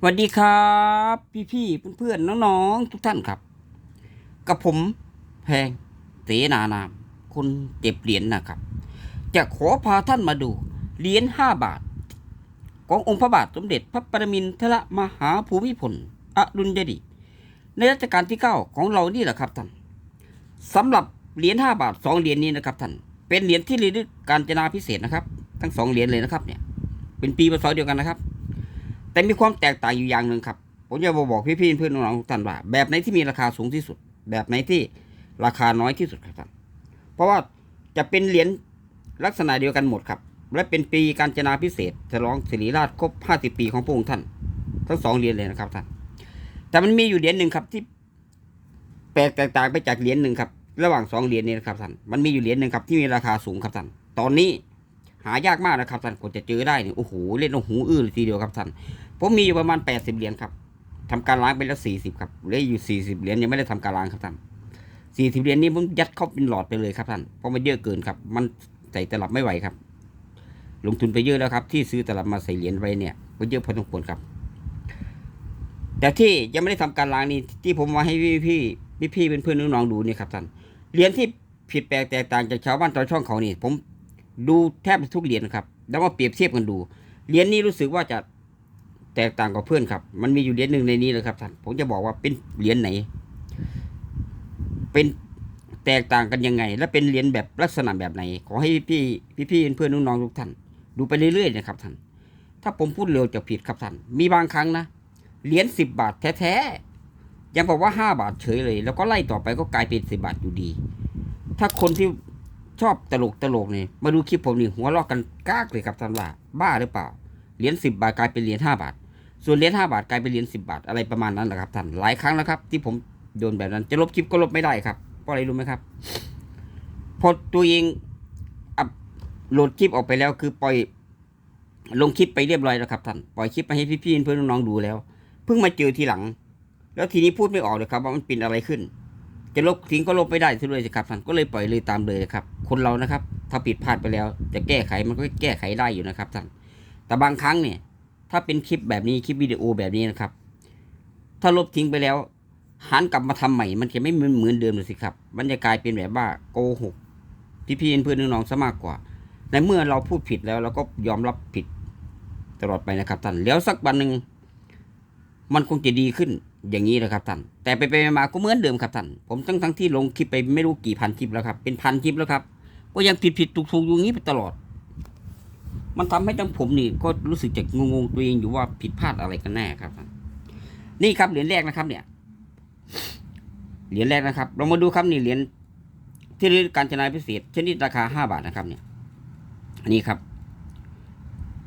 สวัสดีครับ พี่ๆเพื่อนๆน้องๆทุกท่านครับ กับผมแพงเสนานาม คนเก็บเหรียญนะครับ จะขอพาท่านมาดูเหรียญห้าบาท ขององค์พระบาทสมเด็จพระปรมินทรมหาภูมิพลอดุลยเดชในรัชกาลที่เก้าของเรานี่แหละครับท่านสำหรับเหรียญห้าบาทสองเหรียญนี้นะครับท่านเป็นเหรียญที่ระลึกการจนาพิเศษนะครับ ทั้งสองเหรียญเลยนะครับเนี่ยเป็นปีพศเดียวกันนะครับ แต่มีความแตกต่างอยู่อย่างหนึ่งครับ ผมจะบอกพี่ๆเพื่อนน้องๆทุกท่านว่า แบบไหนที่มีราคาสูงที่สุด แบบไหนที่ราคาน้อยที่สุดครับท่านเพราะว่าจะเป็นเหรียญลักษณะเดียวกันหมดครับ และเป็นปีการจนาพิเศษฉลองศิริราชครบ 50 ปีของพระองค์ท่าน ทั้งสองเหรียญเลยนะครับท่าน แต่มันมีอยู่เหรียญหนึ่งครับที่แปลกแตกต่างไปจากเหรียญหนึ่งครับระหว่างสองเหรียญนี้นะครับท่าน มันมีอยู่เหรียญหนึ่งครับที่มีราคาสูงครับท่าน ตอนนี้หายากมากนะครับท่านกว่าจะเจอได้เนี่ยโอ้โหเล่นโอ้โหอื้อเลยทีเดียวครับท่าน ผมมีอยู่ประมาณแปดสิบเหรียญครับทำการล้างไปแล้วสี่สิบครับเหลืออยู่สี่สิบเหรียญยังไม่ได้ทำการล้างครับท่านสี่สิบเหรียญนี้ผมยัดเข้าเป็นหลอดไปเลยครับท่านเพราะมันเยอะเกินครับ มันใส่ตลับไม่ไหวครับ ลงทุนไปเยอะแล้วครับ ที่ซื้อตลับมาใส่เหรียญไว้เนี่ยก็เยอะพอสมควรครับ แต่ที่ยังไม่ได้ทำการล้างนี่ที่ผมมาให้พี่พี่พี่พี่เป็นเพื่อนน้องๆดูนี่ครับท่านเหรียญที่ผิดแปลกแตกต่างจากชาวบ้านชาวช่องเขานี่ ผมดูแทบทุกเหรียญครับ แล้วก็เปรียบเทียบกันดูเหรียญนี้รู้สึกว่าจะ แตกต่างกับเพื่อนครับ มันมีอยู่เหรียญหนึ่งในนี้เลยครับท่านผมจะบอกว่าเป็นเหรียญไหน เป็นแตกต่างกันยังไง และเป็นเหรียญแบบลักษณะแบบไหน ขอให้พี่พี่พี่เพื่อนน้องๆทุกท่าน ดูไปเรื่อยๆนะครับท่านถ้าผมพูดเร็วจะผิดครับท่านมีบางครั้งนะเหรียญสิบบาทแท้ๆยังบอกว่าห้าบาทเฉยเลย แล้วก็ไล่ต่อไปก็กลายเป็นสิบาทอยู่ดี ถ้าคนที่ชอบตลกตลกเนี่ยมาดูคลิปผมนี่หัวเราะกันกากเลยครับท่านว่า บ้าหรือเปล่าเหรียญสิบบาทกลายเป็นเหรียญห้าบาท ส่วนเหรียญห้าบาทกลายเป็นเหรียญสิบาทอะไรประมาณนั้นแหละครับท่านหลายครั้งแล้วครับ ที่ผมโดนแบบนั้นจะลบคลิปก็ลบไม่ได้ครับเพราะอะไรรู้ไหมครับพอตัวเองอัพโหลดคลิปออกไปแล้ว คือปล่อยลงคลิปไปเรียบร้อยแล้วครับท่านปล่อยคลิปไปให้พี่ๆเพื่อนน้องๆดูแล้ว เพิ่งมาเจอทีหลัง แล้วทีนี้พูดไม่ออกเลยครับ ว่ามันเป็นอะไรขึ้น จะลบทิ้งก็ลบไม่ได้ซะเลยสิครับท่านก็เลยปล่อยเลยตามเลยครับ คนเรานะครับ ถ้าผิดพลาดไปแล้ว จะแก้ไขมันก็แก้ไขได้อยู่นะครับท่านแต่บางครั้งเนี่ย ถ้าเป็นคลิปแบบนี้คลิปวิดีโอแบบนี้นะครับ ถ้าลบทิ้งไปแล้วหันกลับมาทำใหม่ มันจะไม่เหมือนเหมือนเดิมเลยสิครับ มันจะกลายเป็นแบบว่าโกหกพี่ๆเพื่อนน้องๆซะมากกว่า ในเมื่อเราพูดผิดแล้วเราก็ยอมรับผิดตลอดไปนะครับท่านแล้วสักวันหนึ่งมันคงจะดีขึ้นอย่างนี้นะครับท่าน แต่ไปไปมาก็เหมือนเดิมครับท่าน ผมทั้งทั้งที่ลงคลิปไปไม่รู้กี่พันคลิปแล้วครับ เป็นพันคลิปแล้วครับ ก็ยังผิดผิดถูกถูกอยู่อย่างนี้ไปตลอด มันทำให้ทั้งผมนี่ก็รู้สึกจะงงๆตัวเองอยู่ว่าผิดพลาดอะไรกันแน่ครับ นี่ครับเหรียญแรกนะครับ เนี่ย เหรียญแรกนะครับ เรามาดูครับนี่เหรียญที่ระลึการจนาพิเศษชนิดราคาห้าบาทนะครับ เนี่ย อันนี้ครับ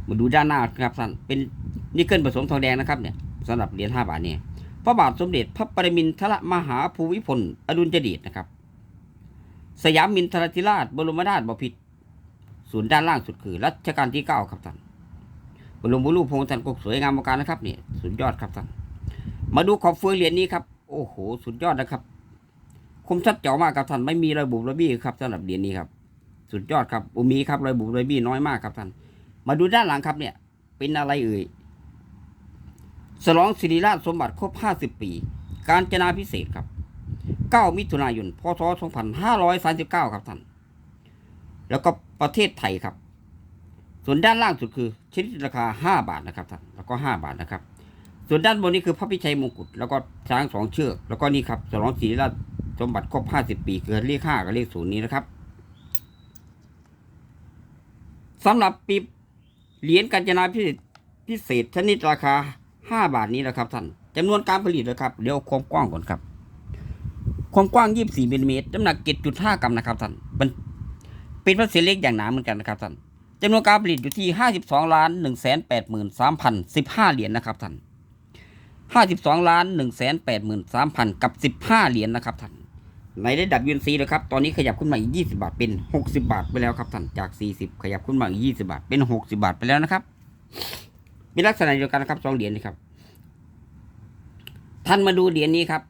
มาดูด้านหน้าครับท่านเป็นนิกเกิลผสมทองแดงนะครับ เนี่ยสำหรับเหรียญห้าบาทเนี่ยพระบาทสมเด็จพระปรมินทรมหาภูมิพลอดุลยเดชนะครับ สยามมินทรธิราชบรมราชบพิตร ส่วนด้านล่างสุดคือรัชกาลที่เก้าครับท่านบรมบุรุษพงศ์ท่านก็สวยงามประการนะครับเนี่ยสุดยอดครับท่านมาดูขอบเฟืองเหรียญนี้ครับโอ้โหสุดยอดนะครับ คมชัดเจ๋วมากครับท่านไม่มีรอยบุบรอยบี้ครับสำหรับเหรียญนี้ครับ สุดยอดครับอุมีครับรอยบุบรอยบี้น้อยมากครับท่าน มาดูด้านหลังครับเนี่ย เป็นอะไรเอ่ยฉลองศิริราชสมบัติครบ 50 ปี การจนาพิเศษครับ 9 มิถุนายน พศ 2539 ครับท่าน แล้วก็ ประเทศไทยครับ ส่วนด้านล่างสุดคือชนิดราคา 5 บาทนะครับท่านแล้วก็ 5 บาทนะครับ ส่วนด้านบนนี้คือพระพิชัยมงกุฎแล้วก็ช้างสองเชือก แล้วก็นี่ครับฉลองศริราชสมบัติครบ 50 ปีคือเลข5กับเลขศูนย์นี้นะครับสำหรับปีเหรียญกาญจนาพิเศษพิเศษชนิดราคาห้าบาทนี้นะครับท่านจำนวนการผลิตนะครับเดี๋ยวความกว้างก่อนครับ ความกว้าง 24มิลลิเมตรน้ำหนัก 7.5 กรัมนะครับท่านมัน เป็นพลาสติกเล็กอย่างหนาเหมือนกันนะครับท่านจำนวนการผลิตอยู่ที่ 52ล้าน183,015 เหรียญนะครับท่าน52ล้าน1 8 3 0 0 กับ 15 เหรียญนะครับท่านในระดับยูนซีนะครับ ตอนนี้ขยับขึ้นมาอีก 20 บาทเป็น 60 บาทไปแล้วครับท่าน จาก 40 ขยับขึ้นมาอีก 20 บาทเป็น 60 บาทไปแล้วนะครับ มีลักษณะเดียวกันนะครับสองเหรียญนี้ครับ ท่านมาดูเหรียญนี้ครับ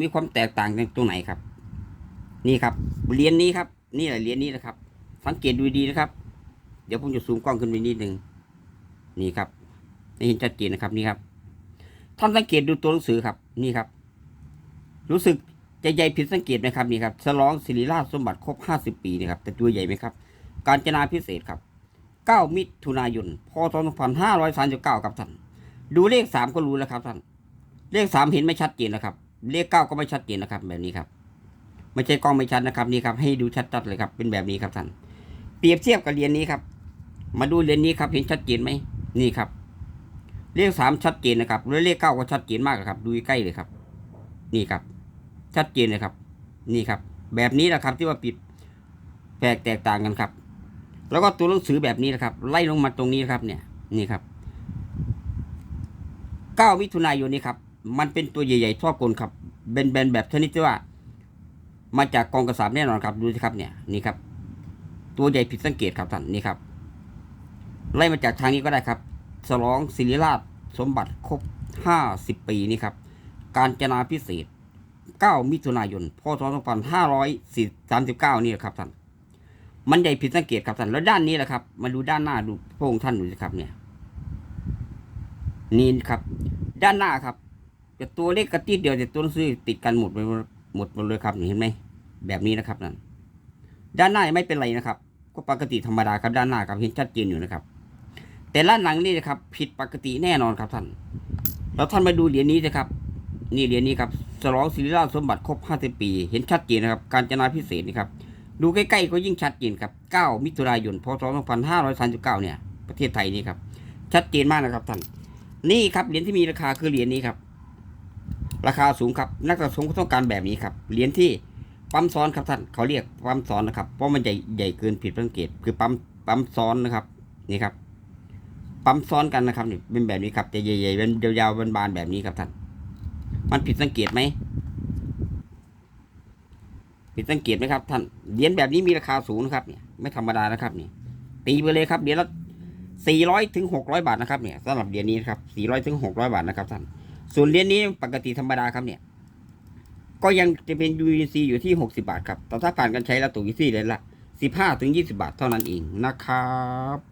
มีความแตกต่างตรงไหนครับ นี่ครับ เหรียญนี้ครับ นี่แหละเหรียญนี้นะครับ สังเกตดูดีนะครับ เดี๋ยวผมจะซูมกล้องขึ้นไปนิดหนึ่งนี่ครับนี่เห็นชัดเจนนะครับนี่ครับท่านสังเกตดูตัวหนังสือครับ นี่ครับ รู้สึกจะใหญ่ผิดสังเกตไหมครับนี่ครับฉลองศิริราชสมบัติครบห้าสิบปีนี่ครับ แต่ตัวใหญ่ไหมครับ การจนาพิเศษครับเก้ามิถุนายนพศสองพันห้าร้อยสามสิบเก้าครับท่านดูเลขสามก็รู้แล้วครับท่านเลขสามเห็นไม่ชัดเจนนะครับ เลขเก้าก็ไม่ชัดเจนนะครับ แบบนี้ครับ ไม่ใช่กล้องไม่ชัดนะครับนี่ครับให้ดูชัดๆเลยครับ เป็นแบบนี้ครับท่านเปรียบเทียบกับเหรียญนี้ครับ มาดูเหรียญนี้ครับเห็นชัดเจนไหมนี่ครับ เลขสามชัดเจนนะครับแล้วเลขเก้าก็ชัดเจนมากครับ ดูใกล้เลยครับ นี่ครับ ชัดเจนเลยครับ นี่ครับ แบบนี้แหละครับที่ว่าปิดแปลกแตกต่างกันครับ แล้วก็ตัวหนังสือแบบนี้นะครับ ไล่ลงมาตรงนี้ครับเนี่ย นี่ครับเก้ามิถุนายนนี้ครับ มันเป็นตัวใหญ่ๆทั่วกลครับเบนๆแบบชนิดที่ว่า มาจากกองกระสาบแน่นอนครับดูสิครับเนี่ยนี่ครับ ตัวใหญ่ผิดสังเกตครับท่านนี่ครับ ไล่มาจากทางนี้ก็ได้ครับฉลองศิริราชสมบัติครบห้าสิบปีนี่ครับ การจนาพิเศษ 9 มิถุนายนพศ2539 นี่ครับท่านมันใหญ่ผิดสังเกตครับท่านแล้วด้านนี้แหละครับ มาดูด้านหน้าดูพระองค์ท่านดูสิครับเนี่ยนี่ครับ ด้านหน้าครับแต่ตัวเล็กกระติดเดียวแต่ตัวหนังสือติดกันหมดไป หมดหมดเลยครับเห็นไหมแบบนี้นะครับนั่นด้านหน้าไม่เป็นไรนะครับ ก็ปกติธรรมดาครับด้านหน้าครับเห็นชัดเจนอยู่นะครับ แต่ด้านหลังนี่นะครับ ผิดปกติแน่นอนครับท่านแล้วท่านมาดูเหรียญนี้นะครับ นี่เหรียญนี้ครับฉลองศิริราชสมบัติครบ 50 ปี เห็นชัดเจนนะครับ การจนาพิเศษนี่ครับ ดูใกล้ๆก็ยิ่งชัดเจนครับ 9 มิถุนายน พศ 2539 เนี่ย ประเทศไทยนี่ครับ ชัดเจนมากนะครับท่าน นี่ครับเหรียญที่มีราคาคือเหรียญนี้ครับ ราคาสูงครับนักสะสมก็ต้องการแบบนี้ครับเหรียญที่ปั๊มซ้อนครับท่านเขาเรียกปั๊มซ้อนนะครับเพราะมันใหญ่ใหญ่เกินผิดสังเกตคือปั๊มปั๊มซ้อนนะครับนี่ครับปั๊มซ้อนกันนะครับนี่เป็นแบบนี้ครับจะใหญ่ๆเป็นยาวๆบานๆแบบนี้ครับท่านมันผิดสังเกตไหมผิดสังเกตไหมครับท่านเหรียญแบบนี้มีราคาสูงนะครับเนี่ยไม่ธรรมดานะครับนี่ตีไปเลยครับเหรียญละสี่ร้อยถึงหกร้อยบาทนะครับเนี่ยสำหรับเหรียญนี้นะครับสี่ร้อยถึงหกร้อยบาทนะครับท่าน ส่วนเหรียญนี้ปกติธรรมดาครับเนี่ย ก็ยังจะเป็น UNC อยู่ที่หกสิบาทครับแต่ถ้าผ่านการใช้แล้วตกอยู่ที่เหรียญละสิบห้าถึงยี่สิบาทเท่านั้นเองนะครับ